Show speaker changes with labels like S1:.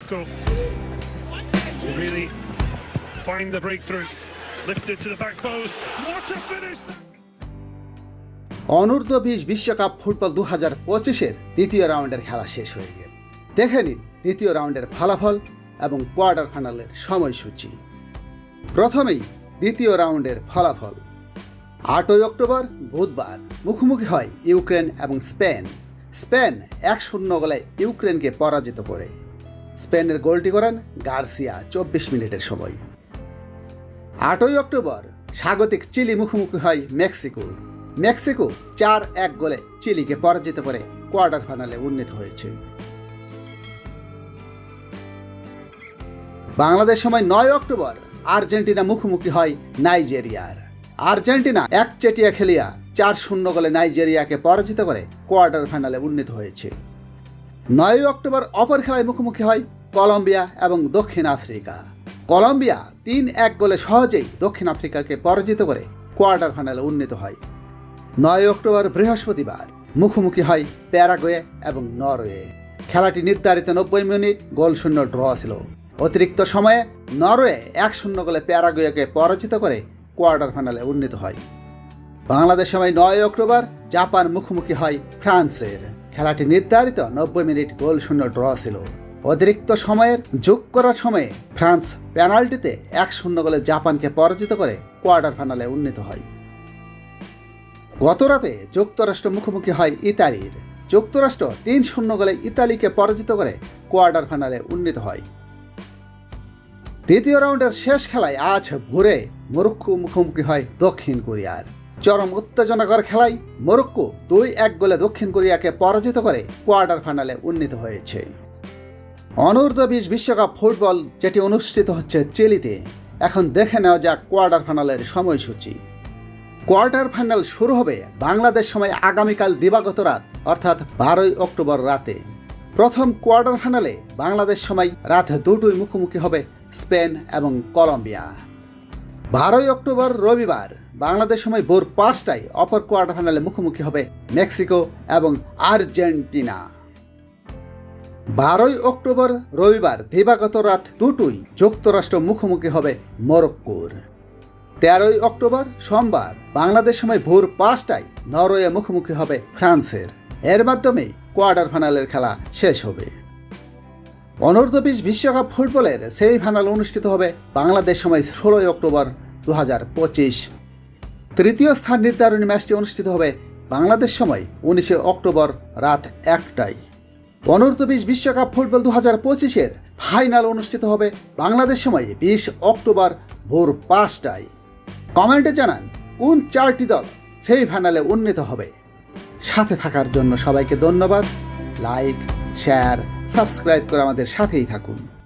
S1: Go. Really find the breakthrough. Lifted to the back post. What a finish!
S2: অনূর্ধ্ব বিশ বিশ্বকাপ football দু হাজার পঁচিশের দ্বিতীয় রাউন্ডের খেলা শেষ হয়ে গেল দেখে নিন দ্বিতীয় রাউন্ডের ফলাফল এবং কোয়ার্টার ফাইনালের সময়সূচি প্রথমেই দ্বিতীয় রাউন্ডের ফলাফল আটই অক্টোবর বুধবার মুখোমুখি হয় ইউক্রেন এবং স্পেন স্পেন এক শূন্য গোলে ইউক্রেনকে পরাজিত করে স্পেনের গোলটি করেন গার্সিয়া, চব্বিশ মিনিটের সময়। আটই অক্টোবর, স্বাগতিক চিলি মুখোমুখি হয় মেক্সিকো। মেক্সিকো চার এক গোলে চিলিকে পরাজিত করে কোয়ার্টার ফাইনালে উন্নীত হয়েছে। বাংলাদেশ সময় নয় অক্টোবর, আর্জেন্টিনা মুখোমুখি হয় নাইজেরিয়ার। আর্জেন্টিনা একচেটিয়া খেলিয়া চার শূন্য গোলে নাইজেরিয়াকে পরাজিত করে কোয়ার্টার ফাইনালে উন্নীত হয়েছে। নয় অক্টোবর অপর খেলায় মুখোমুখি হয় কলম্বিয়া এবং দক্ষিণ আফ্রিকা। কলম্বিয়া তিন এক গোলে সহজেই দক্ষিণ আফ্রিকাকে পরাজিত করে কোয়ার্টার ফাইনালে উন্নীত হয়। নয় অক্টোবর বৃহস্পতিবার মুখোমুখি হয় প্যারাগুয়ে এবং নরওয়ে। খেলাটি নির্ধারিত নব্বই মিনিট গোল শূন্য ড্র ছিল। অতিরিক্ত সময়ে নরওয়ে এক শূন্য গোলে প্যারাগুয়েকে পরাজিত করে কোয়ার্টার ফাইনালে উন্নীত হয়। বাংলাদেশ সময় নয় অক্টোবর জাপান মুখোমুখি হয় ফ্রান্সের। খেলাটি নির্ধারিত নব্বই মিনিট গোল শূন্য ড্র ছিল। অতিরিক্ত সময়ের যোগ করার সময়ে ফ্রান্স পেনাল্টিতে এক শূন্য গোলে জাপানকে পরাজিত করে কোয়ার্টার ফাইনালে উন্নীত হয়। গতরাতে যুক্তরাষ্ট্র মুখোমুখি হয় ইতালির। যুক্তরাষ্ট্র তিন শূন্য গোলে ইতালিকে পরাজিত করে কোয়ার্টার ফাইনালে উন্নীত হয়। দ্বিতীয় রাউন্ডের শেষ খেলায় আজ ভোরে মরক্কো মুখোমুখি হয় দক্ষিণ কোরিয়ার। চরম উত্তেজনাকর খেলায় মরক্কো দুই এক গোলে দক্ষিণ কোরিয়াকে পরাজিত করে কোয়ার্টার ফাইনালে উন্নীত হয়েছে। অনূর্ধ্ব বিশ বিশ্বকাপ ফুটবল যেটি অনুষ্ঠিত হচ্ছে চিলিতে। এখন দেখে নেওয়া যাক কোয়ার্টার ফাইনালের সময়সূচি। কোয়ার্টার ফাইনাল শুরু হবে বাংলাদেশ সময় আগামীকাল দিবাগত রাত, অর্থাৎ বারোই অক্টোবর রাতে। প্রথম কোয়ার্টার ফাইনালে বাংলাদেশ সময় রাত দুটোই মুখোমুখি হবে স্পেন এবং কলম্বিয়া। বারোই অক্টোবর রবিবার বাংলাদেশ সময় ভোর পাঁচটায় অপর কোয়ার্টার ফাইনালে মুখোমুখি হবে মেক্সিকো এবং আর্জেন্টিনা। বারোই অক্টোবর রবিবার দিবাগত রাত দুটোই যুক্তরাষ্ট্র মুখোমুখি হবে মরক্কোর। তেরোই অক্টোবর সোমবার বাংলাদেশ সময় ভোর পাঁচটায় নরওয়ে মুখোমুখি হবে ফ্রান্সের। এর মাধ্যমে কোয়ার্টার ফাইনালের খেলা শেষ হবে। অনূর্ধ্ব বিশ বিশ্বকাপ ফুটবলের সেমিফাইনাল অনুষ্ঠিত হবে বাংলাদেশ সময় ষোলোই অক্টোবর দু হাজার পঁচিশ। তৃতীয় স্থান নির্ধারণী ম্যাচটি অনুষ্ঠিত হবে বাংলাদেশ সময় উনিশে অক্টোবর রাত একটায়। অনূর্ধ্ব বিশ বিশ্বকাপ ফুটবল দু হাজার পঁচিশের ফাইনাল অনুষ্ঠিত হবে বাংলাদেশ সময় বিশ অক্টোবর ভোর পাঁচটায়। কমেন্টে জানান, কোন চারটি দল সেই ফাইনালে উন্নীত হবে? সাথে থাকার জন্য সবাইকে ধন্যবাদ। লাইক, শেয়ার, সাবস্ক্রাইব করে আমাদের সাথেই থাকুন।